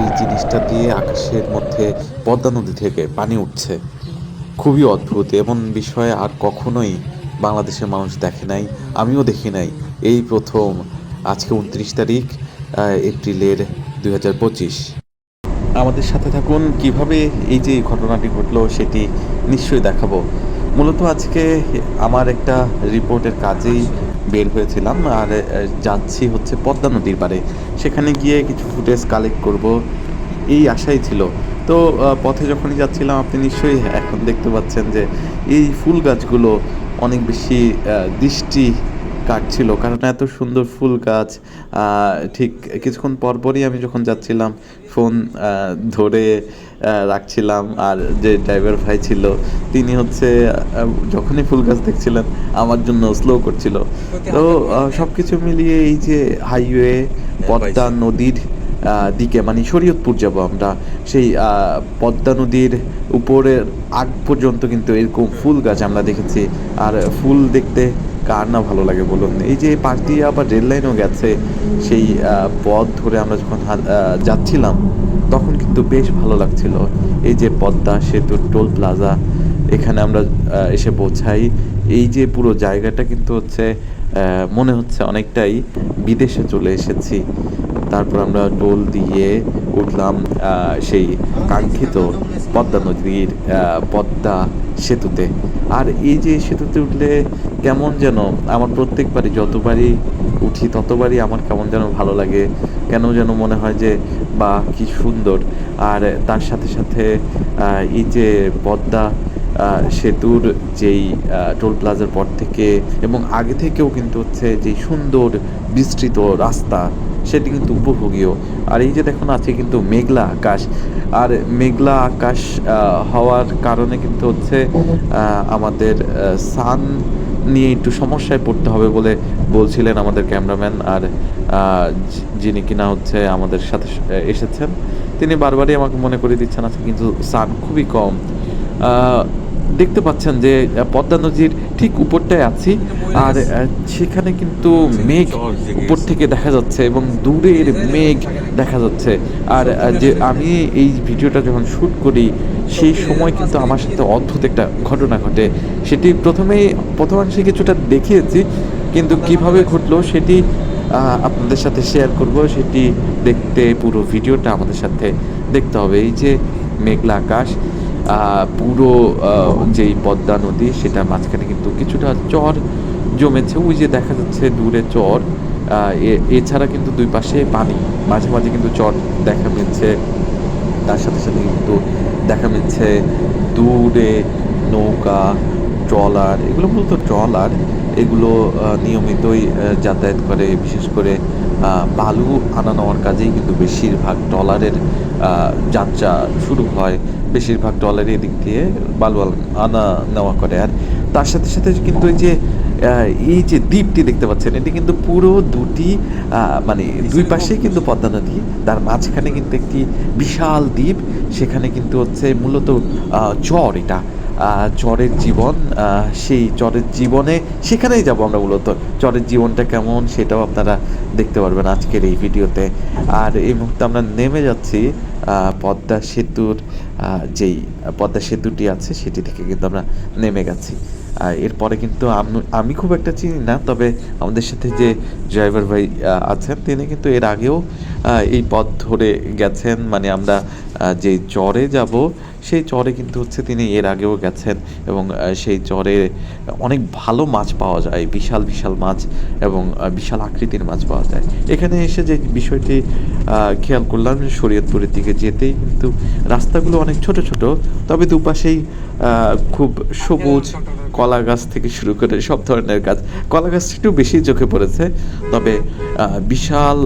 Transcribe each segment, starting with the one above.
এই জিনিসটা দিয়ে আকাশের মধ্যে পদ্মা নদী থেকে পানি উঠছে। খুবই অদ্ভুত, এমন বিষয়ে আর কখনোই বাংলাদেশের মানুষ দেখে নাই, আমিও দেখি নাই। এই প্রথম, আজকে উনত্রিশ তারিখ এপ্রিলের দুই হাজার পঁচিশ। আমাদের সাথে থাকুন, কীভাবে এই যে ঘটনাটি ঘটলো সেটি নিশ্চয়ই দেখাবো। মূলত আজকে আমার একটা রিপোর্টের কাজেই বের হয়েছিলাম আর যাচ্ছি হচ্ছে পদ্মা নদীর পারে সেখানে গিয়ে কিছু ফুটেজ কালেক্ট করব, এই আশাই ছিল। তো পথে যখনই যাচ্ছিলাম, আপনি নিশ্চয়ই এখন দেখতে পাচ্ছেন যে এই ফুল গাছগুলো অনেক বেশি দৃষ্টি কাটছিল কারণ এত সুন্দর ফুল গাছ আহ, ঠিক কিছুক্ষণ পরপরই আমি যখন যাচ্ছিলাম ফোন ধরে রাখছিলাম আর যে ড্রাইভার ভাই ছিল তিনি হচ্ছে যখনই ফুল গাছ দেখছিলেন আমার জন্য স্লো করছিল। তো সব কিছু মিলিয়ে এই যে হাইওয়ে পদ্মা নদীর দিকে মানে শরীয়তপুর যাব আমরা সেই পদ্মা নদীর উপরের আগ পর্যন্ত কিন্তু এরকম ফুল গাছ আমরা দেখেছি আর ফুল দেখতে কার না ভালো লাগে বলুন? এই যে পাশ দিয়ে আবার রেল লাইনও গেছে, সেই পথ ধরে আমরা যখন যাচ্ছিলাম, তখন কিন্তু বেশ ভালো লাগছিল। এই যে পদ্মা সেতু টোল প্লাজা, এখানে আমরা এসে পৌঁছাই। এই যে পুরো জায়গাটা কিন্তু হচ্ছে মনে হচ্ছে অনেকটাই বিদেশে চলে এসেছি। তারপর আমরা টোল দিয়ে উঠলাম সেই কাঙ্ক্ষিত পদ্মা নদীর পদ্মা সেতুতে। আর এই যে সেতুতে উঠলে কেমন যেন আমার প্রত্যেকবারই, যতবারই উঠি, ততবারই আমার কেমন যেন ভালো লাগে। কেন যেন মনে হয় যে, বা কি সুন্দর। আর তার সাথে সাথে এই যে পদ্মা সেতুর যেই টোল প্লাজার পর থেকে এবং আগে থেকেও কিন্তু হচ্ছে যে সুন্দর বিস্তৃত রাস্তা, সেটি কিন্তু উপভোগীয়। আর এই যে দেখুন আছে কিন্তু মেঘলা আকাশ। আর মেঘলা আকাশ হওয়ার কারণে কিন্তু হচ্ছে আমাদের সান নিয়ে একটু সমস্যায় পড়তে হবে বলে বলছিলেন আমাদের ক্যামেরাম্যান আর যিনি কিনা হচ্ছে আমাদের সাথে এসেছেন। তিনি বারবারই আমাকে মনে করে দিচ্ছেন আছে কিন্তু সান খুবই কম। দেখতে পাচ্ছেন যে পদ্মা নদীর ঠিক উপরটায় আছি আর সেখানে কিন্তু মেঘ উপর থেকে দেখা যাচ্ছে এবং দূরের মেঘ দেখা যাচ্ছে। আর যে আমি এই ভিডিওটা যখন শ্যুট করি সেই সময় কিন্তু আমার সাথে অদ্ভুত একটা ঘটনা ঘটে। সেটি প্রথমেই প্রথমাংশে কিছুটা দেখিয়েছি, কিন্তু কীভাবে ঘটলো সেটি আপনাদের সাথে শেয়ার করব। সেটি দেখতে পুরো ভিডিওটা আমাদের সাথে দেখতে হবে। এই যে মেঘলা আকাশ পুরো যেই পদ্মা নদী, সেটা মাঝখানে কিন্তু কিছুটা চর জমেছে। ওই যে দেখা যাচ্ছে দূরে চর এছাড়া কিন্তু দুই পাশে পানি, মাঝে মাঝে কিন্তু চর দেখা মিলছে। তার সাথে সাথে কিন্তু দেখা মিলছে দূরে নৌকা, ট্রলার, এগুলো মূলত ট্রলার। এগুলো নিয়মিতই যাতায়াত করে, বিশেষ করে বালু আনা নেওয়ার কাজেই কিন্তু বেশিরভাগ ট্রলারের যাত্রা শুরু হয়। বেশিরভাগ ট্রলারের দিক দিয়ে বালু আনা নেওয়া করে। আর তার সাথে সাথে কিন্তু এই যে এই যে দ্বীপটি দেখতে পাচ্ছেন এটি কিন্তু পুরো দুটি মানে দুই পাশেই কিন্তু পদ্মা নদী। তার মাঝখানে কিন্তু একটি বিশাল দ্বীপ সেখানে কিন্তু হচ্ছে মূলত চর এটা। চরের জীবন সেই চরের জীবনে সেখানেই যাব আমরা মূলত। চরের জীবনটা কেমন সেটাও আপনারা দেখতে পারবেন আজকের এই ভিডিওতে। আর এই মুহূর্তে আমরা নেমে যাচ্ছি আহ, পদ্মা সেতুর যেই পদ্মা সেতুটি আছে সেটি থেকে কিন্তু আমরা নেমে গেছি। আর এরপরে কিন্তু আমি খুব একটা চিনি না, তবে আমাদের সাথে যে ড্রাইভার ভাই আছেন, তিনি কিন্তু এর আগেও এই পথ ধরে গেছেন। মানে আমরা যে চরে যাব, সেই চরে কিন্তু হচ্ছে তিনি এর আগেও গেছেন এবং সেই চরে অনেক ভালো মাছ পাওয়া যায়, বিশাল বিশাল মাছ এবং বিশাল আকৃতির মাছ পাওয়া যায়। এখানে এসে যে বিষয়টি খেয়াল করলাম যে শরীয়তপুরের দিকে যেতেই কিন্তু রাস্তাগুলো অনেক ছোট ছোট, তবে দুপাশেই খুব সবুজ কলা গাছ থেকে শুরু করে সব ধরনের গাছ, কলা গাছটা একটু বেশি চোখে পড়েছে, তবে বিশাল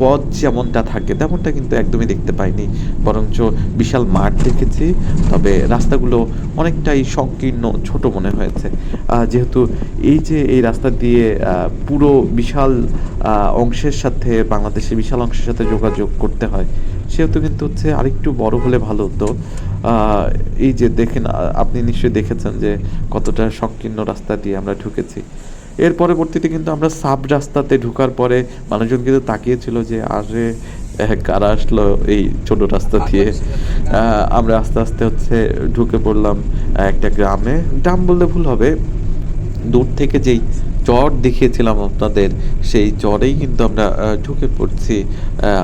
পথ যেমনটা থাকে তেমনটা কিন্তু একদমই দেখতে পাইনি। বরঞ্চ বিশাল মাঠ দেখেছি, তবে রাস্তাগুলো অনেকটাই সংকীর্ণ, ছোট মনে হয়েছে। যেহেতু এই যে এই রাস্তা দিয়ে পুরো বিশাল অংশের সাথে, বাংলাদেশের বিশাল অংশের সাথে যোগাযোগ করতে হয় সেহেতু কিন্তু হচ্ছে আরেকটু বড় হলে ভালো হতো। এই যে দেখেন আপনি নিশ্চয়ই দেখেছেন যে কতটা সংকীর্ণ রাস্তা দিয়ে আমরা ঢুকেছি। এর পরবর্তীতে কিন্তু আমরা সাব রাস্তাতে ঢুকার পরে মানুষজন কিন্তু তাকিয়েছিল যে, আরে কারা আসলো এই ছোট রাস্তা দিয়ে? আমরা আস্তে আস্তে হচ্ছে ঢুকে পড়লাম একটা গ্রামে। গ্রাম বললে ভুল হবে। দূর থেকে যেই চর দেখিয়েছিলাম আপনাদের সেই চরেই কিন্তু আমরা ঢুকে পড়ছি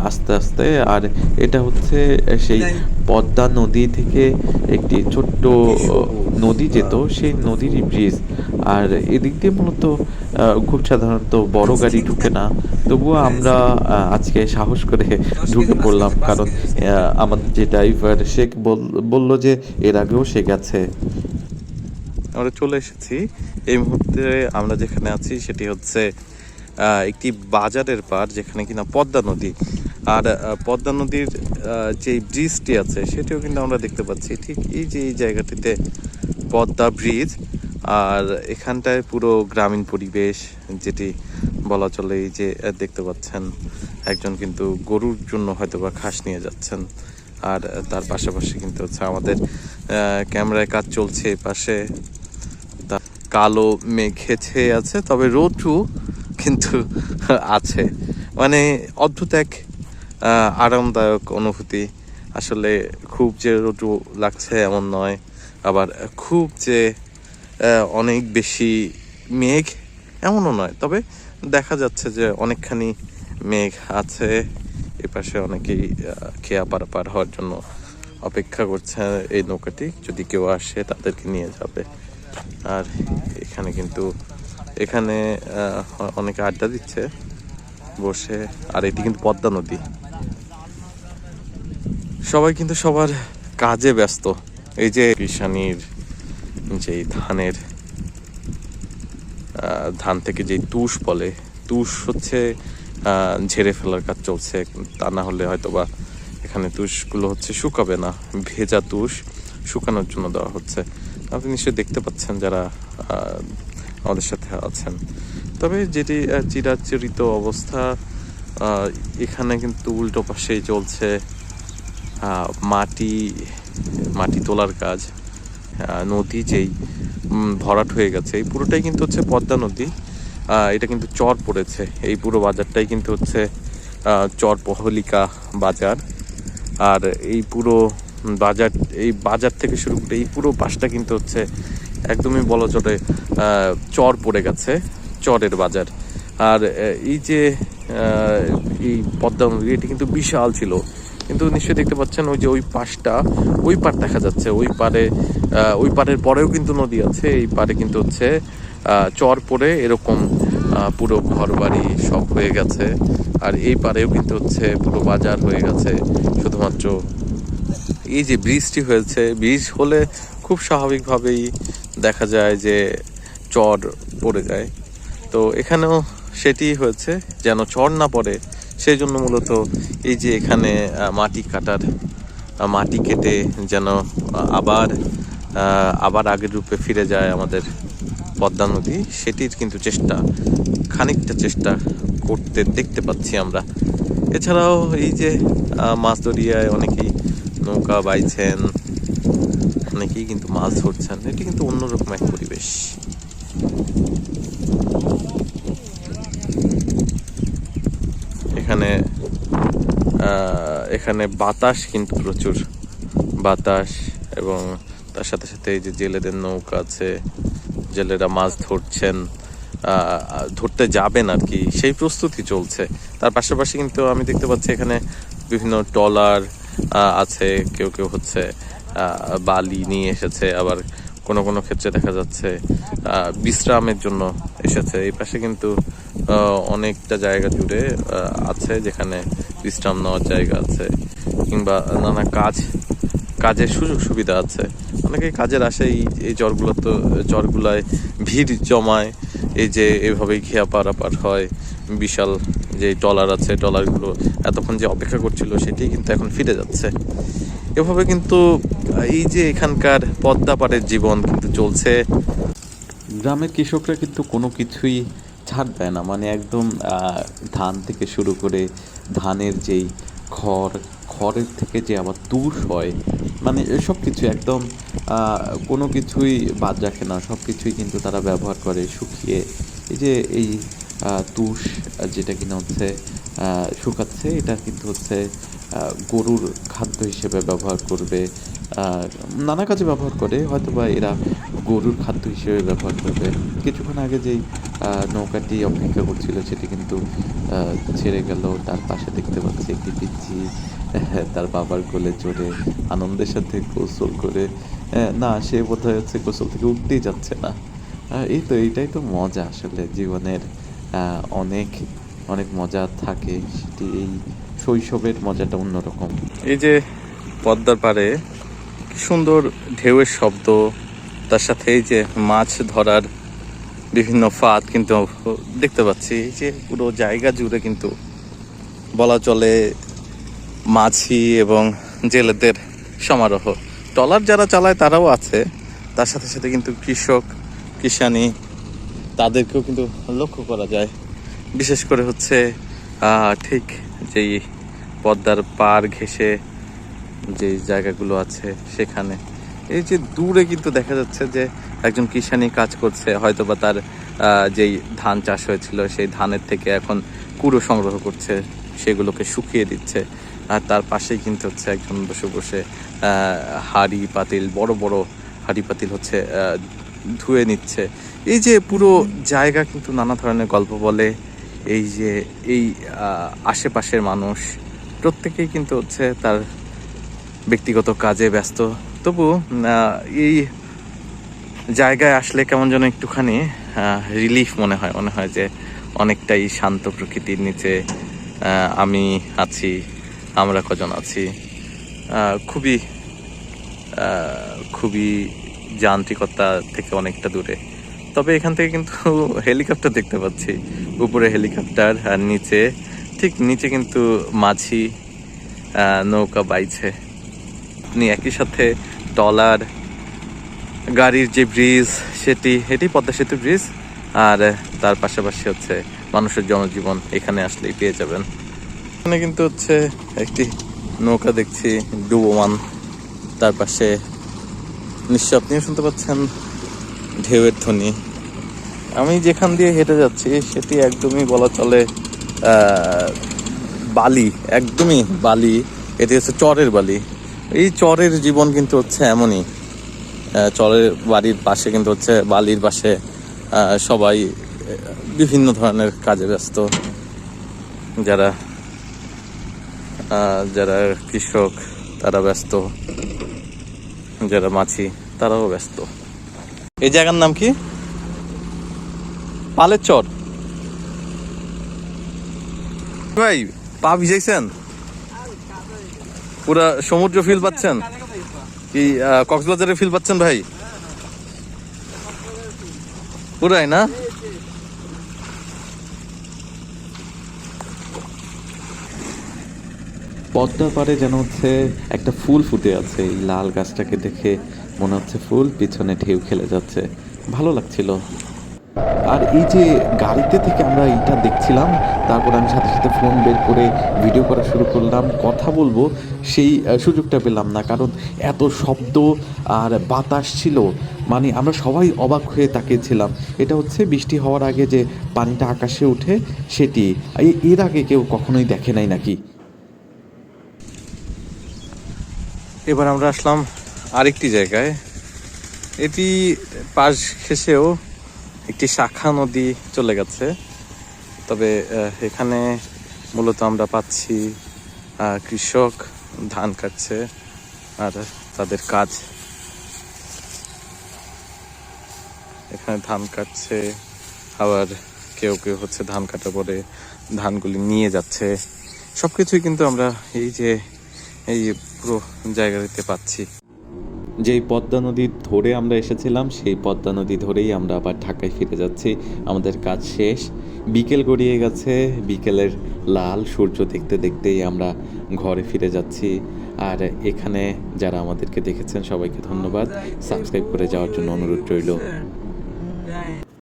আস্তে আস্তে। আর এটা হচ্ছে সেই পদ্মা নদী থেকে একটি ছোট্ট নদী যেত সেই নদীর ব্রিজ। আর এদিক দিয়ে মূলত খুব সাধারণত বড় গাড়ি ঢুকে না। তবুও আমরা আজকে সাহস করে ঢুকে পড়লাম। কারণ আমাদের যে ড্রাইভার সে বল- বলল যে এর আগেও সে গেছে। আমরা চলে এসেছি। এই মুহূর্তে আমরা যেখানে আছি সেটি হচ্ছে একটি বাজারের পার যেখানে কিনা পদ্মা নদী। আর পদ্মা নদীর যে ব্রিজটি আছে সেটিও কিন্তু আমরা দেখতে পাচ্ছি। ঠিক এই যে এই জায়গাটিতে পদ্মা ব্রিজ আর এখানটায় পুরো গ্রামীণ পরিবেশ, যেটি বলা চলে এই যে দেখতে পাচ্ছেন, একজন কিন্তু গরুর জন্য হয়তো বা ঘাস নিয়ে যাচ্ছেন। আর তার পাশাপাশি কিন্তু হচ্ছে আমাদের ক্যামেরায় কাজ চলছে পাশে। কালো মেঘে ছেয়ে আছে, তবে রোদ্রু কিন্তু আছে। মানে অদ্ভুত এক আরামদায়ক অনুভূতি। আসলে খুব যে রোদ্রু লাগছে এমন নয়, আবার খুব যে অনেক বেশি মেঘ এমনও নয়। তবে দেখা যাচ্ছে যে অনেকখানি মেঘ আছে, এপাশে অনেকেই খেয়া পারাপার হওয়ার জন্য অপেক্ষা করছে এই নৌকাটি। যদি কেউ আসে, তাদেরকে নিয়ে যাবে। আর এখানে কিন্তু, এখানে অনেকে আড্ডা দিচ্ছে, বসে, আর এটি কিন্তু পদ্মা নদী। সবাই কিন্তু সবার কাজে ব্যস্ত। এই যে কৃষানির যেই ধানের ধান থেকে যেই তুষ বলে, তুষ হচ্ছে ঝেড়ে ফেলার কাজ চলছে, তা না হলে হয়তো বা এখানে তুষগুলো হচ্ছে শুকাবে না। ভেজা তুষ শুকানোর জন্য দেওয়া হচ্ছে। আপনি নিশ্চয়ই দেখতে পাচ্ছেন যারা আমাদের সাথে আছেন। তবে যেটি চিরাচরিত অবস্থা এখানে কিন্তু উল্টো পাশেই চলছে মাটি মাটি তোলার কাজ নদী যেই ভরাট হয়ে গেছে, এই পুরোটাই কিন্তু হচ্ছে পদ্মা নদী। এটা কিন্তু চর পড়েছে, এই পুরো বাজারটাই কিন্তু হচ্ছে চর পহলিকা বাজার। আর এই পুরো বাজার, এই বাজার থেকে শুরু করে এই পুরো পাশটা কিন্তু হচ্ছে একদমই বলা চলে চর পড়ে গেছে, চরের বাজার। আর এই যে এই পদ্মা নদী, এটি কিন্তু বিশাল ছিল। কিন্তু নিশ্চয়ই দেখতে পাচ্ছেন ওই যে ওই পাশটা, ওই পার দেখা যাচ্ছে। ওই পারে ওই পারের পরেও কিন্তু নদী আছে। এই পারে কিন্তু হচ্ছে চর পড়ে এরকম পুরো ঘর বাড়ি সব হয়ে গেছে। আর এই পারেও কিন্তু হচ্ছে পুরো বাজার হয়ে গেছে, শুধুমাত্র এই যে ব্রিজটি হয়েছে ব্রিজ হলে খুব স্বাভাবিকভাবেই দেখা যায় যে চর পড়ে যায়। তো এখানেও সেটি হয়েছে, যেন চর না পড়ে সেই জন্য মূলত এই যে এখানে মাটি কাটার মাটি কেটে যেন আবার আবার আগের রূপে ফিরে যায় আমাদের পদ্মা নদী, সেটির কিন্তু চেষ্টা, খানিকটা চেষ্টা করতে, দেখতে পাচ্ছি আমরা। এছাড়াও এই যে মাছ দরিয়ায় অনেকেই নৌকা বাইছেন, অনেকেই কিন্তু মাছ ধরছেন, এটি কিন্তু অন্যরকম এক পরিবেশ। এখানে এখানে বাতাস কিন্তু প্রচুর। বাতাস এবং তার সাথে সাথে এই যে জেলেদের নৌকা আছে, জেলেরা মাছ ধরছেন ধরতে যাবেন আর কি, সেই প্রস্তুতি চলছে। তার পাশাপাশি কিন্তু আমি দেখতে পাচ্ছি এখানে বিভিন্ন ট্রলার আছে, কেউ কেউ হচ্ছে বালি নিয়ে এসেছে, আবার কোনো কোনো ক্ষেত্রে দেখা যাচ্ছে বিশ্রামের জন্য এসেছে। এই পাশে কিন্তু অনেকটা জায়গা জুড়ে আছে যেখানে বিশ্রাম নেওয়ার জায়গা আছে, কিংবা নানা কাজ, কাজের সুযোগ সুবিধা আছে। অনেকে কাজের আসে, এই এই চরগুলো তো চরগুলায় ভিড় জমায়, এই যে এভাবেই খেয়া পারাপার হয়, বিশাল যে ট্রলার আছে ট্রলারগুলো এতক্ষণ যে অপেক্ষা করছিল সেটি কিন্তু এখন ফিরে যাচ্ছে। এভাবে কিন্তু এই যে এখানকার পদ্মা পাড়ের জীবন কিন্তু চলছে। গ্রামের কৃষকরা কিন্তু কোনো কিছুই ছাড় দেয় না। মানে একদম ধান থেকে শুরু করে ধানের যেই খড়, খড়ের থেকে যে আবার তুষ হয় মানে এসব কিছু একদম কোনো কিছুই বাদ রাখে না। সব কিছুই কিন্তু তারা ব্যবহার করে শুকিয়ে। এই যে এই তুষ যেটা কিনা হচ্ছে শুকাচ্ছে। এটা কিন্তু হচ্ছে গরুর খাদ্য হিসেবে ব্যবহার করবে। নানা কাজে ব্যবহার করে হয়তো বা এরা গরুর খাদ্য হিসেবে ব্যবহার করবে। কিছুক্ষণ আগে যেই নৌকাটি অপেক্ষা করছিল সেটি কিন্তু ছেড়ে গেল। তার পাশে দেখতে পাচ্ছি একটি পিচ্ছি তার বাবার কোলে চড়ে আনন্দের সাথে গোসল করে আহ, না সে বোধহয় হচ্ছে গোসল থেকে উঠতেই যাচ্ছে না। এই তো এইটাই তো মজা আসলে জীবনের। অনেক অনেক মজা থাকে। সেটি এই শৈশবের মজাটা অন্যরকম। এই যে পদ্মার পাড়ে সুন্দর ঢেউয়ের শব্দ, তার সাথে এই যে মাছ ধরার বিভিন্ন ফাঁদ কিন্তু দেখতে পাচ্ছি। এই যে পুরো জায়গা জুড়ে কিন্তু বলা চলে মাছি এবং জেলেদের সমারোহ। ট্রলার যারা চালায় তারাও আছে। তার সাথে সাথে কিন্তু কৃষক, কিষানি তাদেরকেও কিন্তু লক্ষ্য করা যায়। বিশেষ করে হচ্ছে ঠিক যেই পদ্মার পার ঘেঁষে যে জায়গাগুলো আছে সেখানে। এই যে দূরে কিন্তু দেখা যাচ্ছে যে একজন কিষানি কাজ করছে হয়তো বা তার যেই ধান চাষ হয়েছিল, সেই ধানের থেকে এখন কুড়ো সংগ্রহ করছে, সেগুলোকে শুকিয়ে দিচ্ছে। আর তার পাশেই কিন্তু হচ্ছে একজন বসে বসে হাঁড়ি পাতিল, বড় বড় হাঁড়ি পাতিল হচ্ছে ধুয়ে নিচ্ছে। এই যে পুরো জায়গা কিন্তু নানা ধরনের গল্প বলে, এই যে, এই আশেপাশের মানুষ, প্রত্যেকেই কিন্তু হচ্ছে তার ব্যক্তিগত কাজে ব্যস্ত। তবু এই জায়গায় আসলে কেমন যেন একটুখানি রিলিফ মনে হয় মনে হয় যে অনেকটাই শান্ত প্রকৃতির নিচে আমি আছি, আমরা কজন আছি। খুবই খুবই যান্ত্রিকতা থেকে অনেকটা দূরে। তবে এখান থেকে কিন্তু হেলিকপ্টার দেখতে পাচ্ছি। উপরে হেলিকপ্টার আর নিচে, ঠিক নিচে কিন্তু মাঝি নৌকা বাইছে। আপনি একই সাথে টলার, গাড়ির যে ব্রিজ, সেটি, এটি পদ্মা সেতু ব্রিজ, আর তার পাশাপাশি হচ্ছে মানুষের জনজীবন, এখানে আসলেই পেয়ে যাবেন। এখানে কিন্তু হচ্ছে একটি নৌকা দেখছি ডুবোমান তার পাশে নিশ্চয় আপনিও শুনতে পাচ্ছেন, ঢেউয়ের ধ্বনি। আমি যেখান দিয়ে হেঁটে যাচ্ছি, সেটি একদমই বলা চলে বালি, একদমই বালি। এটি হচ্ছে চরের বালি। এই চরের জীবন কিন্তু হচ্ছে এমনই। চরের বাড়ির পাশে কিন্তু হচ্ছে বালির পাশে সবাই বিভিন্ন ধরনের কাজে ব্যস্ত। যারা যারা কৃষক, তারা ব্যস্ত। যারা মাছি, তারাও ব্যস্ত। এই জায়গার নাম কি? পালের চর। ভাই পা ভিজাইছেন? পুরা সমুদ্র ফিল পাচ্ছেন? কি কক্সবাজারে ফিল পাচ্ছেন ভাই? পুরাই না? পদ্মা পাড়ে যেন হচ্ছে একটা ফুল ফুটে আছে। এই লাল গাছটাকে দেখে মনে হচ্ছে ফুল পিছনে ঢেউ খেলে যাচ্ছে। ভালো লাগছিল। আর এই যে গাড়িতে থেকে আমরা এইটা দেখছিলাম, তারপর আমি সাথে সাথে ফোন বের করে ভিডিও করা শুরু করলাম, কথা বলব, সেই সুযোগটা পেলাম না। কারণ এত শব্দ আর বাতাস ছিল মানে আমরা সবাই অবাক হয়ে তাকিয়েছিলাম। এটা হচ্ছে বৃষ্টি হওয়ার আগে যে পানিটা আকাশে উঠে সেটি। এর আগে কেউ কখনোই দেখে নাই নাকি? এবার আমরা আসলাম আরেকটি জায়গায়। এটি পাশ ঘেসেও একটি শাখা নদী চলে গেছে। তবে এখানে মূলত আমরা পাচ্ছি কৃষক ধান কাটছে আর তাদের কাজ। এখানে ধান কাটছে, আবার কেউ কেউ হচ্ছে ধান কাটার পরে ধানগুলি নিয়ে যাচ্ছে। সব কিছুই কিন্তু আমরা এই যে, এই পুরো জায়গাটিতে পাচ্ছি। যেই পদ্মা নদী ধরে আমরা এসেছিলাম, সেই পদ্মা নদী ধরেই আমরা আবার ঢাকায় ফিরে যাচ্ছি। আমাদের কাজ শেষ। বিকেল গড়িয়ে গেছে। বিকেলের লাল সূর্য দেখতে দেখতেই আমরা ঘরে ফিরে যাচ্ছি। আর এখানে যারা আমাদেরকে দেখেছেন, সবাইকে ধন্যবাদ। সাবস্ক্রাইব করে যাওয়ার জন্য অনুরোধ রইল।